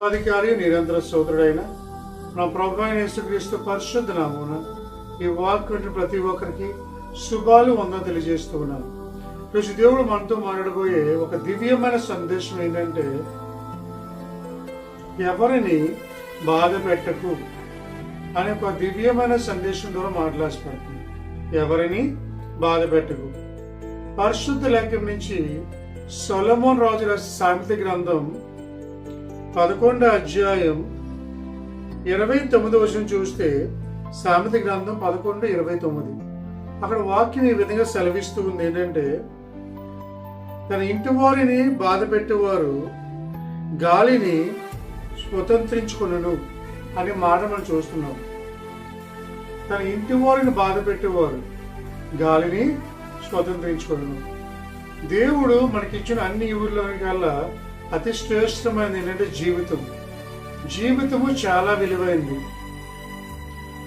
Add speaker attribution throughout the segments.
Speaker 1: అధికారి నిరంతర సోదరుడైన నా ప్రభు అయిన యేసుక్రీస్తు పరిశుద్ధ నామూన ఈ వాక్ ప్రతి ఒక్కరికి శుభాలు వంద తెలియజేస్తూ ఉన్నాను. ఈరోజు దేవుడు మనతో మాట్లాడబోయే ఒక దివ్యమైన సందేశం ఏంటంటే ఎవరిని బాధ పెట్టకు అనే ఒక దివ్యమైన సందేశం ద్వారా మాట్లాడుతుంది ఎవరిని బాధ పెట్టకు. పరిశుద్ధ లేఖ నుంచి సొలమోన్ రాజు రాసిన సామెత గ్రంథం పదకొండో అధ్యాయం ఇరవై తొమ్మిది వచనం చూస్తే సామెత గ్రంథం పదకొండు ఇరవై తొమ్మిది. అక్కడ వాక్యం ఈ విధంగా సెలవిస్తూ ఉంది. ఏంటంటే తన ఇంటి వారిని బాధ పెట్టేవారు గాలిని స్వతంత్రించుకును అనే మాట మనం చూస్తున్నాం. తన ఇంటి వారిని బాధ పెట్టేవారు గాలిని స్వతంత్రించుకును దేవుడు మనకిచ్చిన అన్ని ఊర్లోని కల్లా అతి శ్రేష్టమైనది ఏంటంటే జీవితం జీవితము చాలా విలువైంది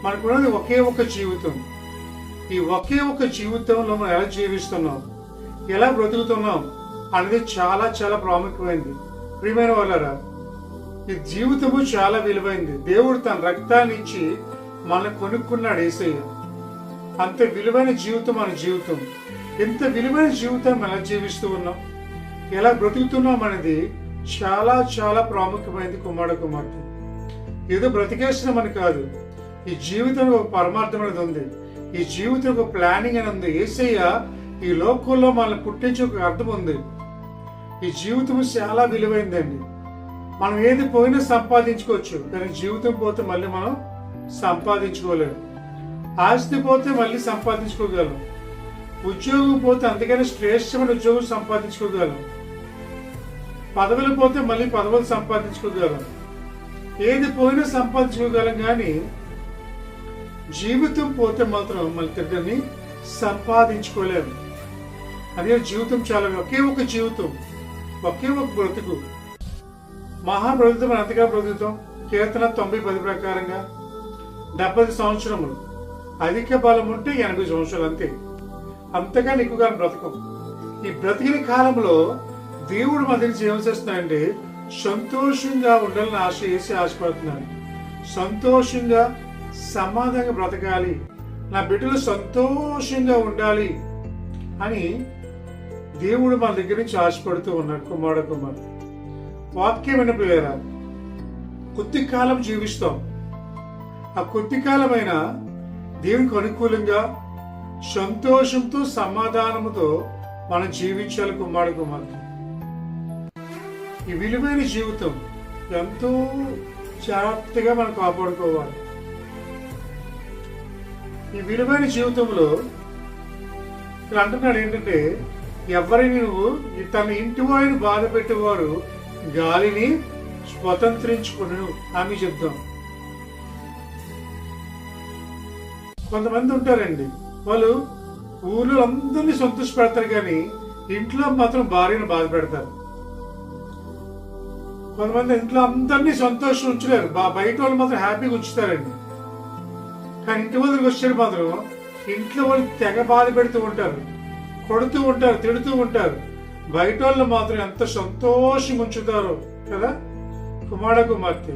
Speaker 1: మనకున్నది ఒకే ఒక జీవితం. ఈ ఒకే ఒక జీవితంలో మనం ఎలా జీవిస్తున్నాం? ఎలా బ్రతుకుతున్నాం? అనేది చాలా చాలా ప్రాముఖ్యమైనది. ప్రియమైన వాళ్ళరా ఈ జీవితము చాలా విలువైంది దేవుడు తన రక్తాన్ని ఇచ్చి మనల్ని కొనుక్కున్నాడు ఏసయ్య. అంత విలువైన జీవితం మన జీవితం. ఎంత విలువైన జీవితం మనం ఎలా జీవిస్తూ ఉన్నాం? ఎలా బ్రతుకుతున్నాం అనేది చాలా చాలా ప్రాముఖ్యమైనది కుమార కుమార్తె. ఏదో బ్రతికేస్తున్నాం అని కాదు. ఈ జీవితం ఒక పరమార్థం అనేది ఉంది. ఈ జీవితం ఒక ప్లానింగ్ అని ఉంది. ఏసయ్య ఈ లోకంలో మనల్ని పుట్టించే ఒక అర్థం ఉంది. ఈ జీవితం చాలా విలువైందండి. మనం ఏది పోయినా సంపాదించుకోవచ్చు. కానీ జీవితం పోతే మళ్ళీ మనం సంపాదించుకోలేము ఆస్తి పోతే మళ్ళీ సంపాదించుకోగలం. ఉద్యోగం పోతే అందుకని శ్రేష్టమైన ఉద్యోగం సంపాదించుకోగలం. పదవులు పోతే మళ్ళీ పదవులు సంపాదించుకోగలం. ఏది పోయినా సంపాదించుకోగలం కానీ జీవితం పోతే మాత్రం మళ్ళీ తిరిగి సంపాదించుకోలేము అదే జీవితం చాలా ఒకే ఒక జీవితం ఒకే ఒక బ్రతుకు. మహా బ్రతుకుతాం మనం ఎంతగా బ్రతుకుతాం? కీర్తన తొంభై పది ప్రకారంగా. డెబ్బై సంవత్సరములు. అధిక బలం ఉంటే ఎనభై సంవత్సరాలు అంతే. అంతగా ఎక్కువగా బ్రతకం. ఈ బ్రతికిన కాలంలో దేవుడు మన దగ్గర ఏం చేస్తున్నాడంటే సంతోషంగా ఉండాలని ఆశ వేసి ఆశపడుతున్నాడు. సంతోషంగా సమాధానంగా బ్రతకాలి. నా బిడ్డలు సంతోషంగా ఉండాలి అని దేవుడు మన దగ్గర నుంచి ఆశపడుతూ ఉన్నాడు కుమార కుమార్ వాక్యం వినపిలేరా కొద్ది కాలం జీవిస్తాం. ఆ కొద్ది కాలమైన దేవునికి అనుకూలంగా సంతోషంతో సమాధానంతో మనం జీవించాలి కుమారు కుమార్తె ఈ విలువైన జీవితం ఎంతో జాగ్రత్తగా మనం కాపాడుకోవాలి. ఈ విలువైన జీవితంలో ఇక్కడ అంటున్నాడు ఏంటంటే ఎవరిని నువ్వు తన ఇంటి వారిని బాధ పెట్టేవారు గాలిని స్వతంత్రించుకును ఆమె చెప్తాం. కొంతమంది ఉంటారండి వాళ్ళు ఊళ్ళో అందరినీ సంతోష పెడతారు కానీ ఇంట్లో మాత్రం భార్యను బాధ పెడతారు. కొంతమంది ఇంట్లో అందరినీ సంతోషం ఉంచలేరు. బా బయట వాళ్ళు మాత్రం హ్యాపీగా ఉంచుతారండి. కానీ ఇంటి వద్దకు వచ్చారు మాత్రం ఇంట్లో వాళ్ళు తెగ బాధ పెడుతూ ఉంటారు. కొడుతూ ఉంటారు తిడుతూ ఉంటారు. బయట వాళ్ళు మాత్రం ఎంత సంతోషం ఉంచుతారు కదా? కుమార కుమార్తె.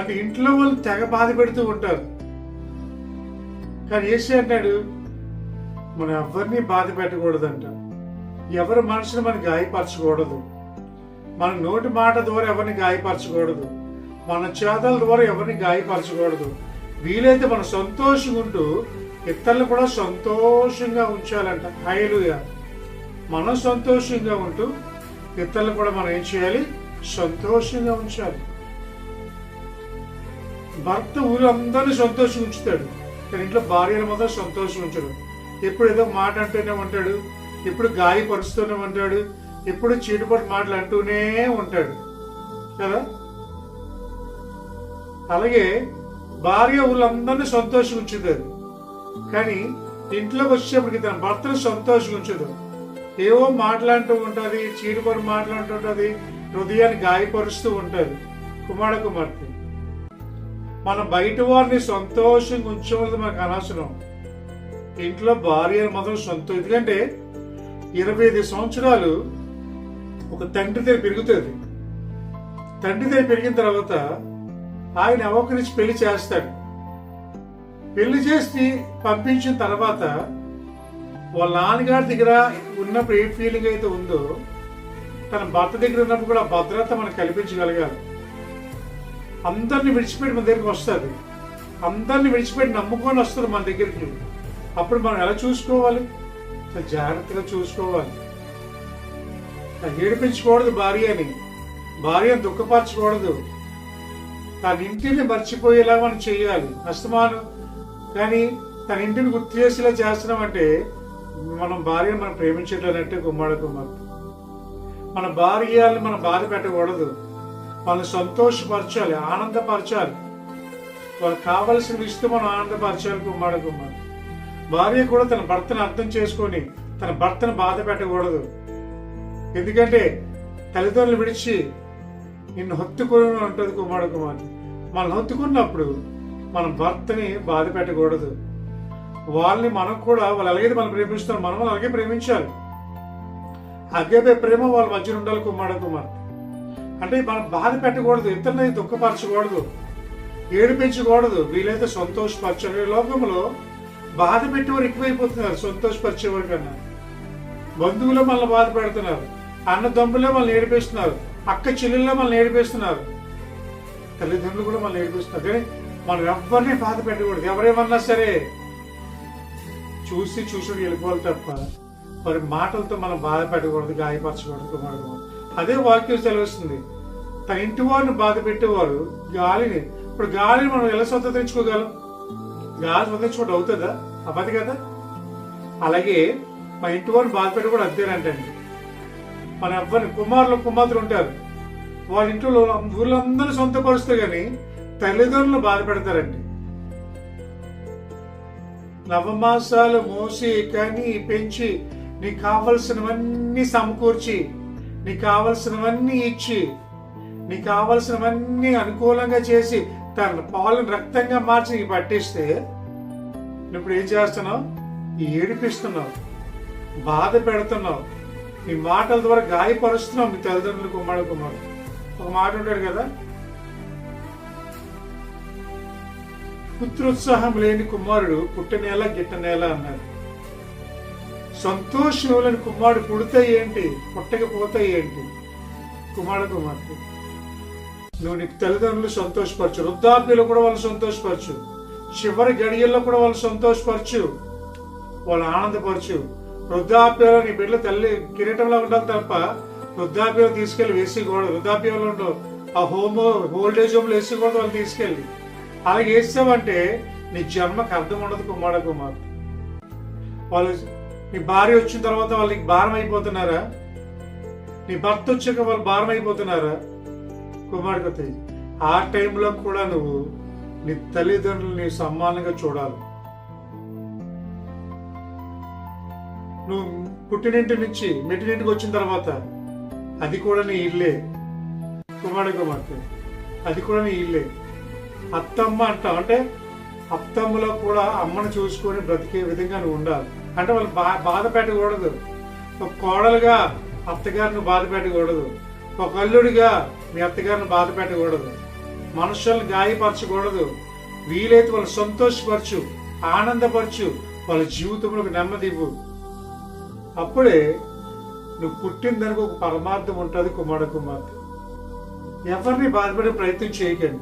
Speaker 1: అంటే ఇంట్లో వాళ్ళు తెగ బాధ పెడుతూ ఉంటారు. కానీ ఏసీ అన్నాడు మనం ఎవరిని బాధ పెట్టకూడదంట. ఎవరి మనసును మనం గాయపరచకూడదు. మన నోటి మాట ద్వారా ఎవరిని గాయపరచకూడదు. మన చేతల ద్వారా ఎవరిని గాయపరచకూడదు. వీలైతే మనం సంతోషంగా ఉంటూ ఇతరులు కూడా సంతోషంగా ఉంచాలంట. హైలుగా మనం సంతోషంగా ఉంటూ ఇతరులు కూడా మనం ఏం చేయాలి? సంతోషంగా ఉంచాలి. భర్త ఊరందరినీ సంతోషం ఉంచుతాడు. కానీ ఇంట్లో భార్యల మాత్రం సంతోషం ఉంచడు ఎప్పుడు ఏదో మాట అంటూనే ఉంటాడు. ఎప్పుడు గాయపరుస్తూనే ఉంటాడు. ఎప్పుడు చీటుపడి మాటలు అంటూనే ఉంటాడు. కదా? అలాగే భార్య ఊళ్ళందరినీ సంతోషం ఉంచుతుంది కానీ ఇంట్లోకి వచ్చేప్పటికి తన భర్తను సంతోషం ఉంచదు. ఏవో మాట్లాడుతూ ఉంటుంది చీడిపడి మాట్లాడుతూ ఉంటుంది హృదయాన్ని గాయపరుస్తూ ఉంటుంది కుమార కుమార్తె. మన బయట వారిని సంతోషంగా ఉంచవలసి మనకు అనవసరం. ఇంట్లో భార్య మాత్రం సంతోషం ఎందుకంటే ఇరవై ఐదు సంవత్సరాలు ఒక తండ్రి దగ్గర పెరుగుతుంది. తండ్రి దగ్గర పెరిగిన తర్వాత ఆయన అవకరించి పెళ్ళి చేస్తాడు. పెళ్ళి చేసి పంపించిన తర్వాత వాళ్ళ నాన్నగారి దగ్గర ఉన్నప్పుడు ఏ ఫీలింగ్ అయితే ఉందో తన భర్త దగ్గర ఉన్నప్పుడు కూడా భద్రత మనకు కల్పించగలగాలి. అందరిని విడిచిపెట్టి మన దగ్గరికి వస్తుంది. అందరిని విడిచిపెట్టి నమ్ముకొని వస్తుంది మన దగ్గరికి. అప్పుడు మనం ఎలా చూసుకోవాలి? జాగ్రత్తగా చూసుకోవాలి. ఏడిపించకూడదు భార్యని. భార్యను దుఃఖపరచకూడదు. తన ఇంటిని మర్చిపోయేలా మనం చేయాలి. అస్తమానం కానీ తన ఇంటిని గుర్తు చేసేలా చేస్తున్నామంటే మనం భార్యను మనం ప్రేమించట్లేనట్టే గుమ్మడి కుమార్. మన భార్యల్ని మనం బాధ పెట్టకూడదు. వాళ్ళని సంతోషపరచాలి ఆనందపరచాలి. వాళ్ళకి కావలసిన ఇస్తూ మనం ఆనందపరచాలి గుమ్మడి కుమార్. భార్య కూడా తన భర్తను అర్థం చేసుకొని తన భర్తను బాధ పెట్టకూడదు. ఎందుకంటే తల్లిదండ్రులు విడిచి నిన్ను హత్తుకుని ఉంటుంది కుమారుడు కుమార్ మనం హత్తుకున్నప్పుడు మన భర్తని బాధ పెట్టకూడదు. వాళ్ళని మనం కూడా వాళ్ళు ఎలాగైతే మనం ప్రేమిస్తారు మనం అలాగే ప్రేమించాలి. అగ్గేపే ప్రేమ వాళ్ళ మధ్యన ఉండాలి కుమారుడు కుమార్తె. అంటే మనం బాధ పెట్టకూడదు ఇతరులని దుఃఖపరచకూడదు ఏడిపించకూడదు. వీలైతే సంతోషపరచాలి లోకంలో బాధ పెట్టేవారు ఎక్కువైపోతున్నారు సంతోషపరిచేవారు కన్నా. బంధువులు మనల్ని బాధ పెడుతున్నారు. అన్నదమ్ములే మనల్ని ఏడిపిస్తున్నారు. అక్క చెల్లెళ్ళే మనల్ని ఏడిపిస్తున్నారు. తల్లిదండ్రులు కూడా మనల్ని ఏడిపిస్తున్నారు. కానీ మనం ఎవరిని బాధ పెట్టకూడదు. ఎవరేమన్నా సరే చూసి చూసి వెళ్ళిపోవాలి తప్ప మరి మాటలతో మనం బాధ పెట్టకూడదు గాయపరచకూడదు అదే వాక్యం సెలవుస్తుంది. తన ఇంటి వారిని బాధ పెట్టేవారు గాలిని. ఇప్పుడు గాలిని మనం ఎలా స్వతంత్రించుకోగలం? గాలి స్వతంత్రించుకోవడం అవుతుందా? అవ్వదు కదా? అలాగే మా ఇంటి వారిని బాధ పెట్టకూడదు కూడా అంతేనంటండి. మన ఎవ్వరిని కుమారులు కుమార్తెలు ఉంటారు. వాళ్ళ ఇంట్లో ఊళ్ళందరూ సొంతపరుస్తే కానీ తల్లిదండ్రులు బాధపడతారండి నవమాసాలు మోసి కని పెంచి నీకు కావలసినవన్నీ సమకూర్చి నీకు కావలసినవన్నీ ఇచ్చి నీకు కావలసినవన్నీ అనుకూలంగా చేసి తన పాలను రక్తంగా మార్చి నీకు పట్టిస్తే ఇప్పుడు ఏం చేస్తున్నావు? ఏడిపిస్తున్నావు. బాధ పెడుతున్నావు. నీ మాటల ద్వారా గాయపరుస్తున్నావు మీ తల్లిదండ్రులు కుమారుడు కుమారుడు. ఒక మాట ఉంటాడు కదా? పుత్రోత్సాహం లేని కుమారుడు పుట్టనేలా గిట్టనేల అన్నారు సంతోషం లేని కుమారుడు పుడితే ఏంటి? పుట్టకపోతే ఏంటి? కుమారుడు కుమార్తె నువ్వు నీకు తల్లిదండ్రులు సంతోషపరచు. వృద్ధాప్యులు కూడా వాళ్ళు సంతోషపరచు. చివరి గడియల్లో కూడా వాళ్ళు సంతోషపరచు. వాళ్ళు ఆనందపరచు. వృద్ధాప్యంలో నీ బిడ్డలు తల్లి కిరీటంలో ఉండాలి తప్ప వృద్ధాప్యం తీసుకెళ్ళి వేసేయకూడదు వృద్ధాప్యంలో ఉండవు ఆ హోమ్ ఓల్డేజ్ హోమ్లో వేసేయకూడదు వాళ్ళు తీసుకెళ్ళి. అలాగే వేసామంటే నీ జన్మకు అర్థం ఉండదు కుమార కుమార్. వాళ్ళు నీ భార్య వచ్చిన తర్వాత వాళ్ళకి భారం అయిపోతున్నారా? నీ భర్త వచ్చాక వాళ్ళు భారం అయిపోతున్నారా? కుమారుడు ఆ టైంలో కూడా నువ్వు నీ తల్లిదండ్రుల్ని సమ్మానంగా చూడాలి. నువ్వు పుట్టినింటి నుంచి మెట్టినింటికి వచ్చిన తర్వాత అది కూడా నీ ఇల్లే. కుమారుడు కుమార్తె అది కూడా నీ ఇల్లే. అత్తమ్మ అంటావు. అంటే అత్తమ్మలో కూడా అమ్మను చూసుకొని బ్రతికే విధంగా నువ్వు ఉండాలి. అంటే వాళ్ళు బా బాధ పెట్టకూడదు. ఒక కోడలుగా అత్తగారిని బాధ పెట్టకూడదు. ఒక అల్లుడిగా మీ అత్తగారిని బాధ పెట్టకూడదు. మనుషులను గాయపరచకూడదు. వీలైతే వాళ్ళు సంతోషపరచు ఆనందపరచు వాళ్ళ జీవితంలో ఒక నెమ్మది ఇవ్వు అప్పుడే నువ్వు పుట్టిన దానికి ఒక పరమార్థం ఉంటుంది కుమార కుమార్తె. ఎవరిని బాధపడే ప్రయత్నం చేయకండి.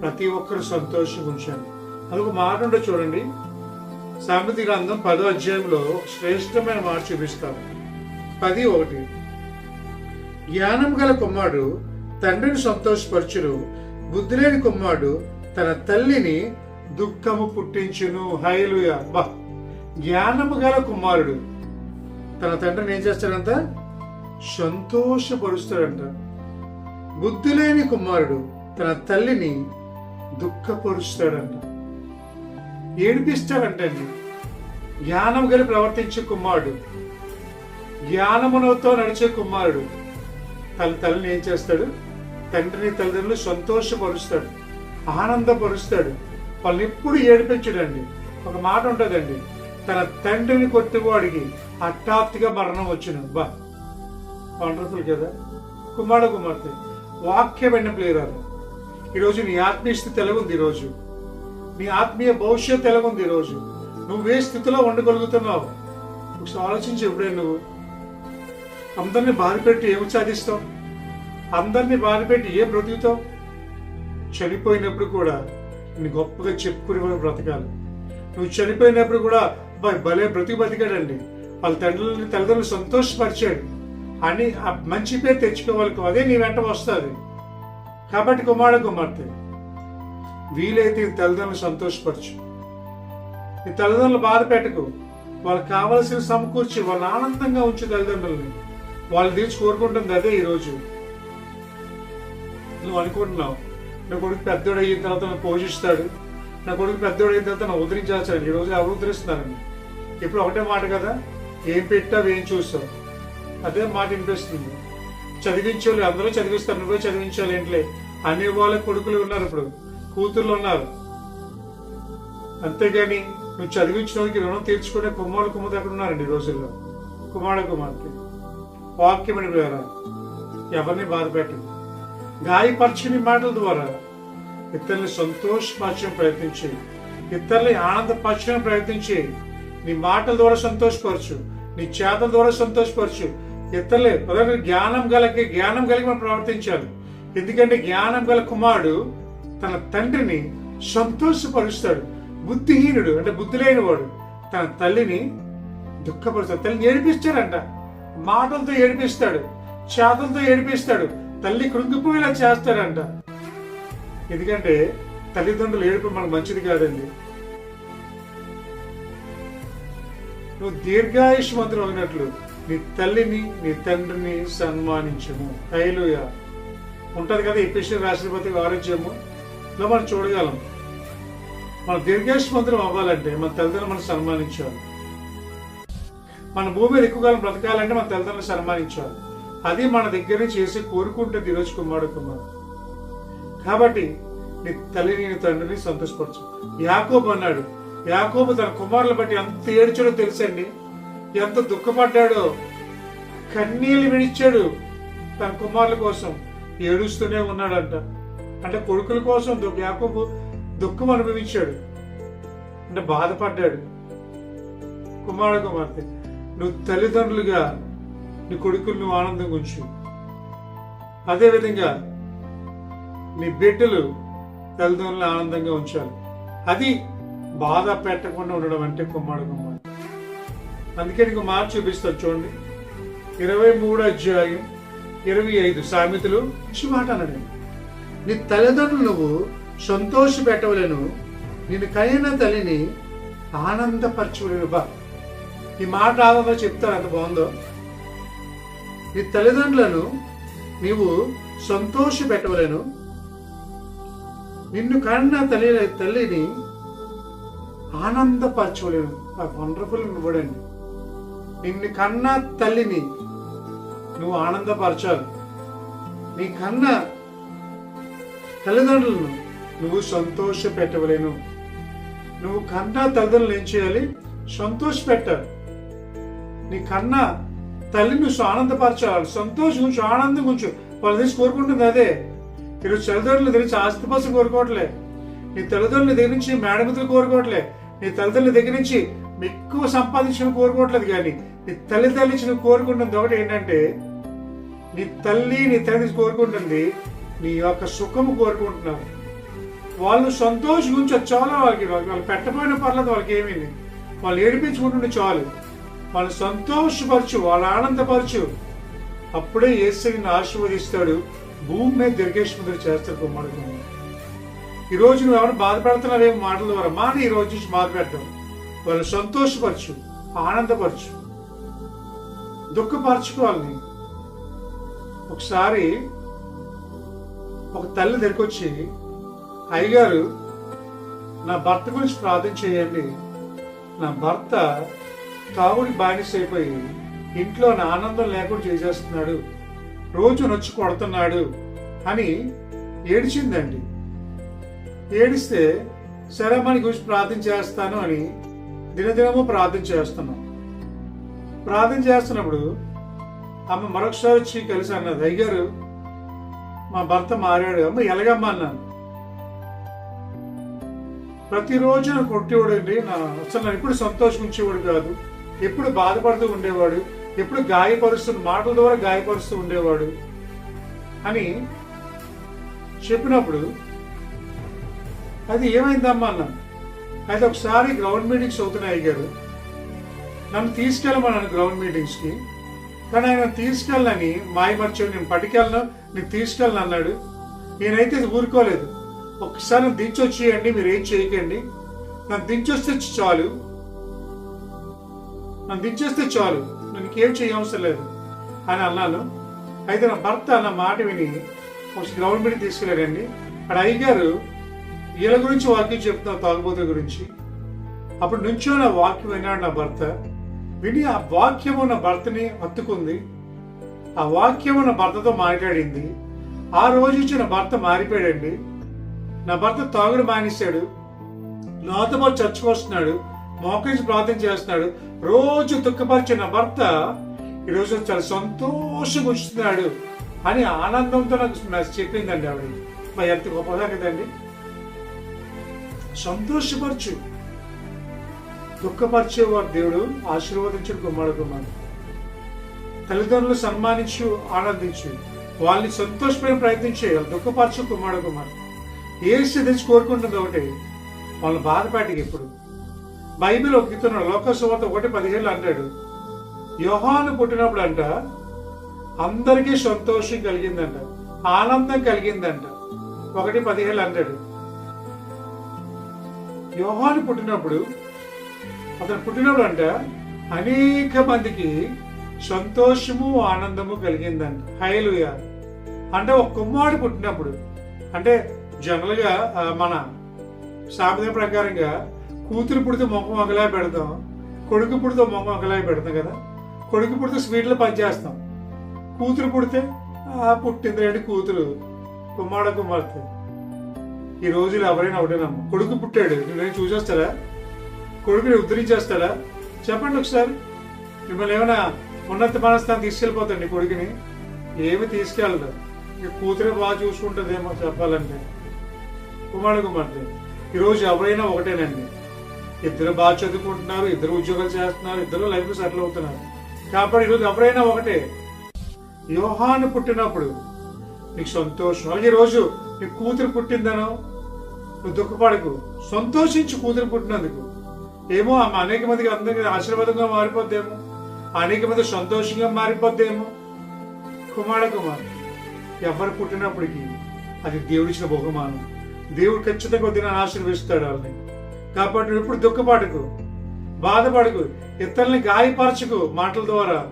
Speaker 1: ప్రతి ఒక్కరు సంతోషంగా ఉంచండి. ఒక మాట ఉండే చూడండి. సామెతి గ్రంథం పదో అధ్యాయంలో శ్రేష్టమైన మాట చూపిస్తాను పది ఒకటి. జ్ఞానం గల కుమారుడు తండ్రిని సంతోషపరచును. బుద్ధి లేని కుమారుడు తన తల్లిని దుఃఖము పుట్టించును. హైలుయ బా. జ్ఞానము గల కుమారుడు తన తండ్రిని ఏం చేస్తాడంట? సంతోషపరుస్తాడంట. బుద్ధి లేని కుమారుడు తన తల్లిని దుఃఖపరుస్తాడంట. ఏడిపిస్తాడంటండి జ్ఞానం గలి ప్రవర్తించే కుమారుడు జ్ఞానమునతో నడిచే కుమారుడు తన తల్లిని ఏం చేస్తాడు? తండ్రిని తల్లిదండ్రులు సంతోషపరుస్తాడు ఆనందపరుస్తాడు. వాళ్ళని ఎప్పుడు ఏడిపించడండి. ఒక మాట ఉంటుందండి. తన తండ్రిని కొట్టువాడికి హఠాత్తుగా మరణం వచ్చిన బా వండర్ఫుల్ కదా? కుమారుడు కుమార్తె వాక్యమైన ప్లేరారు ఈరోజు నీ ఆత్మీయ స్థితి ఎలాగుంది ఈరోజు? నీ ఆత్మీయ భవిష్యత్తు ఎలాగుంది ఈరోజు? నువ్వు స్థితిలో ఉండగలుగుతున్నావు? ఒకసారి ఆలోచించి ఎప్పుడే నువ్వు. అందరినీ బాధపెట్టి ఏమి సాధిస్తావు? అందరినీ బాధపెట్టి ఏం బ్రతుకుతావు? చనిపోయినప్పుడు కూడా నేను గొప్పగా చెప్పుకునే బ్రతకాలి. నువ్వు చనిపోయినప్పుడు కూడా "అబ్బాయి, భలే బ్రతికి బతికాడండి వాళ్ళ తండ్రులని తల్లిదండ్రులు సంతోషపరిచాడు. అని ఆ మంచి పేరు తెచ్చుకోవాలి అదే నీ వెంట వస్తుంది. కాబట్టి కుమారుడు కుమార్తె వీలైతే తల్లిదండ్రులు సంతోషపరచు. నీ తల్లిదండ్రులు బాధ పెట్టకు. వాళ్ళకి కావలసిన సమకూర్చి వాళ్ళని ఆనందంగా ఉంచు తల్లిదండ్రులని. వాళ్ళు తీర్చి కోరుకుంటుంది అదే ఈరోజు నువ్వు అనుకుంటున్నావు. నా కొడుకు పెద్దోడు అయిన తర్వాత నన్ను పోషిస్తాడు. నా కొడుకు పెద్దోడు అయిన తర్వాత నన్ను ఉద్ధరించాల్సాడు ఈ రోజు ఎవరు ఉద్ధరిస్తున్నారండి ఇప్పుడు ఒకటే మాట కదా? ఏం పెట్టావు ఏం చూస్తావు అదే మాట వినిపిస్తుంది. చదివించాలి అందరూ చదివిస్తారు నువ్వే చదివించాలి ఏంట్లే అన్ని వాళ్ళ కొడుకులు ఉన్నారు ఇప్పుడు కూతుర్లు ఉన్నారు. అంతేగాని నువ్వు చదివించడానికి రుణం తీర్చుకునే కుమ్మాలు కుమ్మది అక్కడ ఉన్నారండి ఈ రోజుల్లో? కుమార కుమార్తె. వాక్యమని ద్వారా ఎవరిని బాధ గాయపరచని మాటల ద్వారా ఇతరుల్ని సంతోషపరచడం ప్రయత్నించి. ఇతరుల్ని ఆనందపరచడం ప్రయత్నించి. నీ మాటల ద్వారా సంతోషపరచు. నీ చేతల ద్వారా సంతోషపరచు. ఎత్తలే ఉదాహరణకు జ్ఞానం గలకి జ్ఞానం కలిగి మనం ప్రవర్తించాలి. ఎందుకంటే జ్ఞానం గల కుమారుడు తన తండ్రిని సంతోషపరుస్తాడు. బుద్ధిహీనుడు అంటే బుద్ధి లేనివాడు తన తల్లిని దుఃఖపరుస్తాడు. తల్లిని ఏడిపిస్తాడంట. మాటలతో ఏడిపిస్తాడు. చేతలతో ఏడిపిస్తాడు. తల్లి కృంగిపోయేలా చేస్తాడంట. ఎందుకంటే తల్లిదండ్రులు ఏడుపు మనకు మంచిది కాదండి. నువ్వు దీర్ఘాయుష్మంతులు అయినట్లు నీ తల్లిని నీ తండ్రిని సన్మానించము. హైలుయ ఉంటది కదా ఎపిషన్ రాష్ట్రపతి ఆరోగ్యము? ఇలా మనం చూడగలం. మన దీర్ఘాయుష్మంతులం అవ్వాలంటే మన తల్లిదండ్రులు మనం సన్మానించాలి. మన భూమి మీద ఎక్కువ కాలం బ్రతకాలంటే మన తల్లిదండ్రులు సన్మానించాలి. అది మన దగ్గర నుంచి చేసి కోరుకుంటుంది ఈరోజు కుమారుడు కుమారు. కాబట్టి నీ తల్లిని నీ తండ్రిని సంతోషపరచు. యాకోబు అన్నాడు యాకోబు తన కుమారులు బట్టి ఎంత ఏడ్చాడో తెలుసండి. ఎంత దుఃఖపడ్డాడో. కన్నీళ్ళు విడిచాడు తన కుమారుల కోసం. ఏడుస్తూనే ఉన్నాడంట. అంటే కొడుకుల కోసం యాకోబు దుఃఖం అనుభవించాడు. అంటే బాధపడ్డాడు. కుమారుడు కుమార్తె నువ్వు తల్లిదండ్రులుగా నీ కొడుకులు నువ్వు ఆనందంగా ఉంచు. అదేవిధంగా నీ బిడ్డలు తల్లిదండ్రులు ఆనందంగా ఉంచాలి. అది బాధ పెట్టకుండా ఉండడం అంటే కుమ్మడి కుమ్మడి. అందుకే నీకు మాట చూపిస్తా చూడండి. ఇరవై మూడు అధ్యాయం ఇరవై ఐదు సామెతలు మంచి మాట అన్నాడు. నీ తల్లిదండ్రులు నువ్వు సంతోష పెట్టవలేను. నేను కైన తల్లిని ఆనందపరచవలేను. బా ఈ మాట ఆనందంగా చెప్తాను ఎంత బాగుందో. నీ తల్లిదండ్రులను నీవు సంతోష పెట్టవలేను. నిన్ను కన్నా తల్లి తల్లిని ఆనందపరచవలేను వండర్ఫుల్ ఇవ్వడండి నిన్ను కన్నా తల్లిని నువ్వు ఆనందపరచాలి. నీ కన్నా తల్లిదండ్రులను నువ్వు సంతోష పెట్టవలేను నువ్వు కన్నా తల్లిదండ్రులు ఏం చేయాలి? సంతోష పెట్టాలి నీ కన్నా తల్లిని నువ్వు ఆనందపరచాలి. సంతోషం కొంచెం ఆనందం కొంచెం వాళ్ళ తెలిసి కోరుకుంటుంది అదే. ఈరోజు తల్లిదండ్రులు తెలిసి నుంచి ఆస్తిపాసం కోరుకోవట్లే. నీ తల్లిదండ్రుల దగ్గర నుంచి మేడమితులు కోరుకోవట్లే. నీ తల్లిదండ్రుల దగ్గర నుంచి ఎక్కువ సంపాదించడం కోరుకోవట్లేదు కానీ నీ తల్లిదండ్రుల నుంచి నువ్వు కోరుకుంటుంది ఒకటి ఏంటంటే నీ తల్లి నీ తల్లి కోరుకుంటుంది నీ యొక్క సుఖము కోరుకుంటున్నారు వాళ్ళు సంతోషం గురించి చాలా వాళ్ళకి వాళ్ళు పెట్టబోయిన పర్లేదు వాళ్ళకి ఏమీ వాళ్ళు ఏడిపించుకుంటుండే చాలు. వాళ్ళు సంతోషపరచు వాళ్ళు ఆనందపరచు. అప్పుడే యేసు ఆశీర్వదిస్తాడు. భూమి మీద దుర్గేశ్వరుడు చేస్తాడు కుమారుడు ఈ రోజు నువ్వు ఎవరు బాధపడుతున్నావేమో మాటల ద్వారా. మాని ఈ రోజు నుంచి బాధపెట్టడం వాళ్ళు సంతోషపరచు ఆనందపరచు. దుఃఖపరచుకోవాలని ఒకసారి ఒక తల్లి దగ్గరికి వచ్చి అయ్యగారు నా భర్త గురించి ప్రార్థన చేయండి. నా భర్త తాగుడి బానిస అయిపోయి ఇంట్లో నా ఆనందం లేకుండా చేసేస్తున్నాడు. రోజు నొచ్చి కొడుతున్నాడు అని ఏడిచిందండి. ఏడిస్తే సరే మన గురించి ప్రార్థన చేస్తాను అని దినదినము ప్రార్థన చేస్తున్నాం. ప్రార్థన చేస్తున్నప్పుడు ఆమె మరొకసారి వచ్చి కలిసి అన్నది అయ్యారు మా భర్త మారాడు. అమ్మ ఎలాగమ్మా? అన్నాను. ప్రతిరోజు నన్ను కొట్టేవాడండి నా అసలు నన్ను ఎప్పుడు సంతోషించేవాడు కాదు. ఎప్పుడు బాధపడుతూ ఉండేవాడు. ఎప్పుడు గాయపరుస్తూ మాటల ద్వారా గాయపరుస్తూ ఉండేవాడు అని చెప్పినప్పుడు అది ఏమైందమ్మా అన్నాను. అయితే ఒకసారి గ్రౌండ్ మీటింగ్స్ అవుతున్నాయి గారు. నన్ను తీసుకెళ్ళమన్నాను గ్రౌండ్ మీటింగ్స్కి కానీ ఆయన తీసుకెళ్ళని మాయమర్చాడు నేను పట్టుకెళ్ళను నీకు తీసుకెళ్ళను అన్నాడు. నేనైతే ఇది ఊరుకోలేదు. ఒకసారి నన్ను దించొచ్చేయండి మీరు ఏం చేయకండి. నన్ను దించొస్తే చాలు. నన్ను దించేస్తే చాలు. నీకేం ఏం చేయవసరం లేదు అని అన్నాను. అయితే నా భర్త నా మాట విని గ్రౌండ్ మీటింగ్ తీసుకెళ్ళాడండి. అక్కడ అయ్యగారు వీళ్ళ గురించి వాక్యం చెప్తున్నా తాగుబోతుల గురించి. అప్పుడు నుంచో నా వాక్యం విన్నాడు నా భర్త. విని ఆ వాక్యము నా భర్తని హత్తుకుంది. ఆ వాక్యము నా భర్తతో మాట్లాడింది. ఆ రోజు నుంచి నా భర్త మారిపోయాడండి. నా భర్త తాగుడు మానేశాడు. నాతో పాటు చర్చకు వస్తున్నాడు. మోకరించి ప్రార్థన చేస్తున్నాడు. రోజు దుఃఖపరిచిన నా భర్త ఈరోజు చాలా సంతోషంగా ఉంచుతున్నాడు అని ఆనందంతో నాకు చెప్పిందండి ఆవిడ. మా ఎంత గొప్పదా కదండి. సంతోషపరచు. దుఃఖపరిచేవారు దేవుడు ఆశీర్వదించడు గుమ్మడు తల్లిదండ్రులు సన్మానించు ఆనందించు. వాళ్ళని సంతోషపడే ప్రయత్నం చేయాలి. దుఃఖపరచు కుమ్మాడు కుమార్ ఏ స్థితి కోరుకుంటుంది ఒకటి వాళ్ళని బాధపెట్టకి ఇప్పుడు బైబిల్ ఒక గీతం లోకసువార్త ఒకటి పదిహేళ్ళు అంటాడు యోహాను పుట్టినప్పుడు అంట అందరికీ సంతోషం కలిగిందంట ఆనందం కలిగిందంట. ఒకటి పదిహేళ్ళు అంటాడు యోహాను పుట్టినప్పుడు అతను పుట్టినప్పుడు అంట అనేక మందికి సంతోషము ఆనందము కలిగిందంట. హైలుయ అంటే ఒక కుమారుడు పుట్టినప్పుడు అంటే జనరల్గా మన సాంప్రదాయ ప్రకారంగా కూతురు పుడితే ముఖం ఒకలా పెడతాం కొడుకు పుడితే ముఖం ఒకలా పెడతాం కదా? కొడుకు పుడితే స్వీట్లు పనిచేస్తాం కూతురు పుడితే పుట్టింది రెండు కూతురు కుమారుడు కుమార్తె ఈ రోజులు ఎవరైనా ఒకటేనమ్మ కొడుకు పుట్టాడు. నువ్వేం చూసేస్తారా కొడుకుని ఉద్ధరించేస్తారా చెప్పండి ఒకసారి. మిమ్మల్ని ఏమైనా ఉన్నత మనస్థానం తీసుకెళ్ళిపోతండి కొడుకుని. ఏమి తీసుకెళ్ళదు. ఈ కూతురే బాగా చూసుకుంటుందేమో చెప్పాలంటే. కుమారుడు కుమార్తె. ఈరోజు ఎవరైనా ఒకటేనండి. ఇద్దరు బాగా చదువుకుంటున్నారు ఇద్దరు ఉద్యోగాలు చేస్తున్నారు ఇద్దరు లైఫ్ సెటిల్ అవుతున్నారు. కాబట్టి ఈరోజు ఎవరైనా ఒకటే. వ్యూహాన్ని పుట్టినప్పుడు నీకు సంతోషం. ఈరోజు నీ కూతురు పుట్టిందనో నువ్వు దుఃఖపడకు. సంతోషించు కూతురు పుట్టినందుకు. ఏమో ఆమె అనేక మందికి అందరికీ ఆశీర్వాదంగా మారిపోద్దేమో అనేక మంది సంతోషంగా మారిపోద్దేమో. కుమార కుమార్ ఎవరు పుట్టినప్పటికీ అది దేవుడిచ్చిన బహుమానం. దేవుడు ఖచ్చితంగా దినాన్ని ఆశీర్వదిస్తాడు వాళ్ళని. కాబట్టి నువ్వు ఎప్పుడు దుఃఖపడకు బాధపడకు ఇతరుల్ని గాయపరచకు మాటల ద్వారా.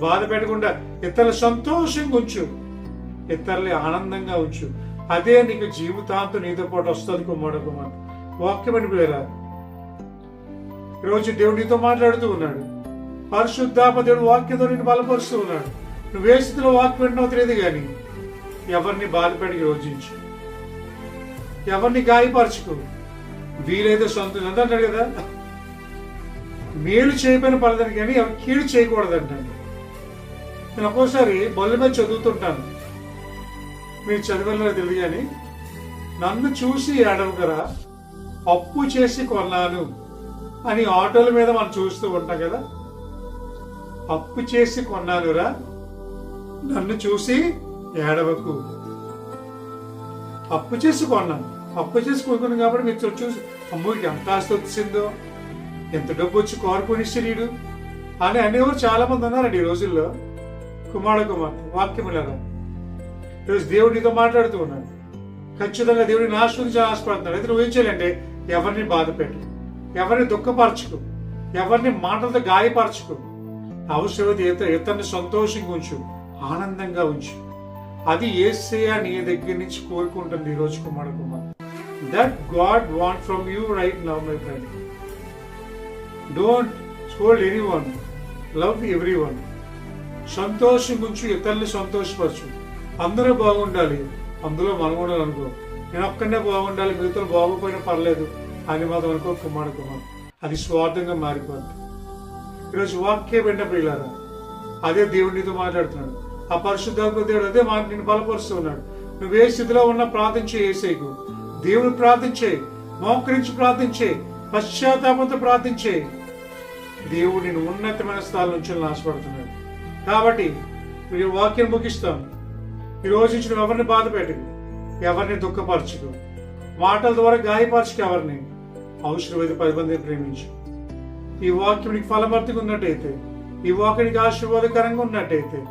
Speaker 1: బాధ పెట్టకుండా ఇతరుల సంతోషంగా ఉంచు ఇతరుల్ని ఆనందంగా ఉంచు. అదే నీకు జీవితాంతం నీతో పాటు వస్తుంది కుమార కుమార్ వాక్యమని పేరా ఈరోజు దేవుడు నీతో మాట్లాడుతూ ఉన్నాడు. పరిశుద్ధాప దేవుడు వాక్యంతో నేను బలపరుస్తూ ఉన్నాడు. నువ్వు ఏ స్థితిలో వాక్యం వింటున్నావు తెలియదు కానీ ఎవరిని బాధపడి యోచించు ఎవరిని గాయపరచుకో. వీలైతే సొంతం అంటాడు కదా? మేలు చేయకపోయిన పర్లేదని కానీ కీడు చేయకూడదంటాను నేను ఒక్కోసారి బొల్ల మీద చదువుతుంటాను. మీరు చదివిన తెలియదు కానీ నన్ను చూసి ఏడవగరా అప్పు చేసి కొన్నాను అని ఆటోల మీద మనం చూస్తూ ఉంటాం కదా. అప్పు చేసి కొన్నానురా నన్ను చూసి ఏడవకు. అప్పు చేసి కొన్నాను. అప్పు చేసి కొనుక్కున్నాను కాబట్టి మీరు చూసి అమ్మో ఎంత ఆస్తి వచ్చిందో ఎంత డబ్బు వచ్చి కారు శరీడు అని అనేవారు చాలా మంది ఉన్నారండి ఈ రోజుల్లో. కుమార కుమార్ వాక్యములరా ఈరోజు దేవుడు నీతో మాట్లాడుతూ ఉన్నాడు. ఖచ్చితంగా దేవుడిని ఆశ్రదించి ఆశపడుతున్నాడు అయితే నువ్వేం చేయాలంటే ఎవరిని బాధ పెట్టు ఎవరిని దుఃఖపరచుకు. ఎవరిని మాటలతో గాయపరచుకు. అవసరమైతే ఇతర ఇతరుని సంతోషంగా ఉంచు. ఆనందంగా ఉంచు. అది ఏసయ నీ దగ్గర నుంచి కోరుకుంటుంది ఈ రోజు Kumar Kumar. That god want from you right now my friend don't scold anyone love everyone సంతోషం ఉంచు ఇతరుల్ని సంతోషపరచు. అందరూ బాగుండాలి. అందులో మనం కూడా అనుకో. నేను ఒక్కనే బాగుండాలి మిగతా బాగోపోయినా పర్లేదు అని మాత్రం అనుకో కుమార్ అది స్వార్థంగా మారిపోద్ది. ఈరోజు వాక్యం వెంట పిల్లారా అదే దేవుడితో మాట్లాడుతున్నాడు. ఆ పరిశుద్ధాత్మ దేవుడు అదే మాట నేను బలపరుస్తున్నాడు నువ్వు నువ్వే స్థితిలో ఉన్న ప్రార్థించే ఏసైకు. దేవుడు ప్రార్థించే మోకరించి ప్రార్థించే పశ్చాత్తాపంతో ప్రార్థించే దేవుడు నేను ఉన్నతమైన స్థానం నుంచి ఆశపడుతున్నాడు కాబట్టి మీరు వాక్యం ముగిస్తాను ఈ రోజు నుంచి నువ్వు ఎవరిని బాధ పెట్టకు. ఎవరిని దుఃఖపరచుకు. మాటల ద్వారా గాయపరచుకు ఎవరిని. అవసరమైతే పది మందిని ప్రేమించు. ఈ వాక్యం నీకు ఫలభర్తిగా ఉన్నట్టయితే ఈ వాక్యం నీకు ఆశీర్వాదకరంగా ఉన్నట్టయితే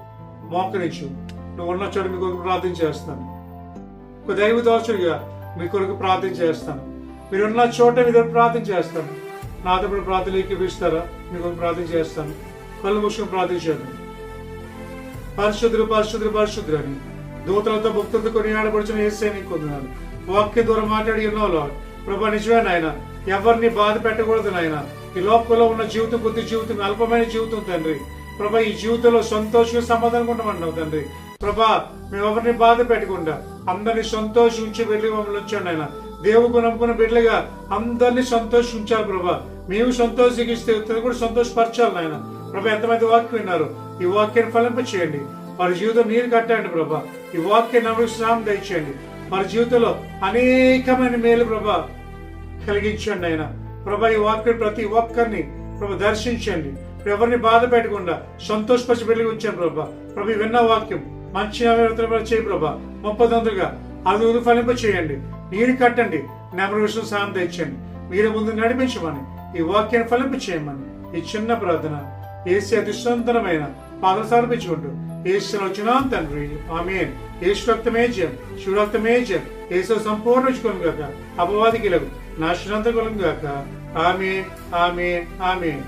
Speaker 1: మోకరించు. నువ్వు ఉన్న చోట మీ కొరకు ప్రార్థన చేస్తాను. ఒక దైవ దోచుడిగా మీ కొరకు ప్రార్థన చేస్తాను. మీరున్న చోట మీ దగ్గర ప్రార్థన చేస్తాను. నాతో పాటు ప్రార్థన ఎక్కిపిస్తారా మీ కొరకు ప్రార్థన చేస్తాను. కళ్ళు మూసుకొని ప్రార్థన చేద్దాం పరిశుద్ధులు పరిశుద్ధులు పరిశుద్ధులు అని. దూతలతో భక్తులతో కొని ఆడపడుచున్న ఏసే నీకు కొందనాలు వాక్య ద్వారా మాట్లాడి ఉన్నావు ప్రభా నిజమే నాయన. ఎవరిని బాధ పెట్టకూడదు నాయన. ఈ లోకంలో ఉన్న జీవితం కొద్ది జీవితం అల్పమైన జీవితం తండ్రి. ప్రభా ఈ జీవితంలో సంతోషంగా సమాధానం ఉండమన్నావు తండ్రి. ప్రభా మేము ఎవరిని బాధ పెట్టకుండా అందరినీ సంతోషించి వెళ్ళి మమ్మల్ని ఉంచండి ఆయన దేవుకు నమ్ముకున్న బిడ్డలుగా అందరినీ సంతోషించాలి ప్రభా. మేము సంతోషిస్తే కూడా సంతోషపరచాలి నాయన. ప్రభా ఎంతమంది వాక్యం విన్నారు? ఈ వాక్యాన్ని ఫలింప చేయండి వారి జీవితం నీరు కట్టండి ప్రభా. ఈ వాక్య నమ్మకం స్నానం దయచేయండి. వారి జీవితంలో అనేకమైన మేలు ప్రభా కలిగించండి ఆయన. ప్రభా ఈ వాక్యం ప్రతి ఒక్కరిని ప్రభా దర్శించండి. ఎవరిని బాధ పెట్టకుండా సంతోషపరిచి పెళ్ళి ఉంచాను ప్రభా. ప్రభు విన్న వాక్యం మంచి చేయి ప్రభా. ముప్పదంతులుగా అదుగురు ఫలింప చేయండి. నీరు కట్టండి. నెమరు విషయం సాయం తెచ్చండి మీరు ముందు నడిపించమని ఈ వాక్యాన్ని ఫలింప చేయమని ఈ చిన్న ప్రార్థన. ఏసీ అతి సుందరమైన సమర్పించుకుంటూ ఏసు వచ్చిన తండ్రి. ఆమె ఏసు రక్తమే జయం శివరక్తమే జయం ఏసు సంపూర్ణ ఉంచుకోను గాక. అపవాదికి నాశనంత గాక ఆమె ఆమె ఆమె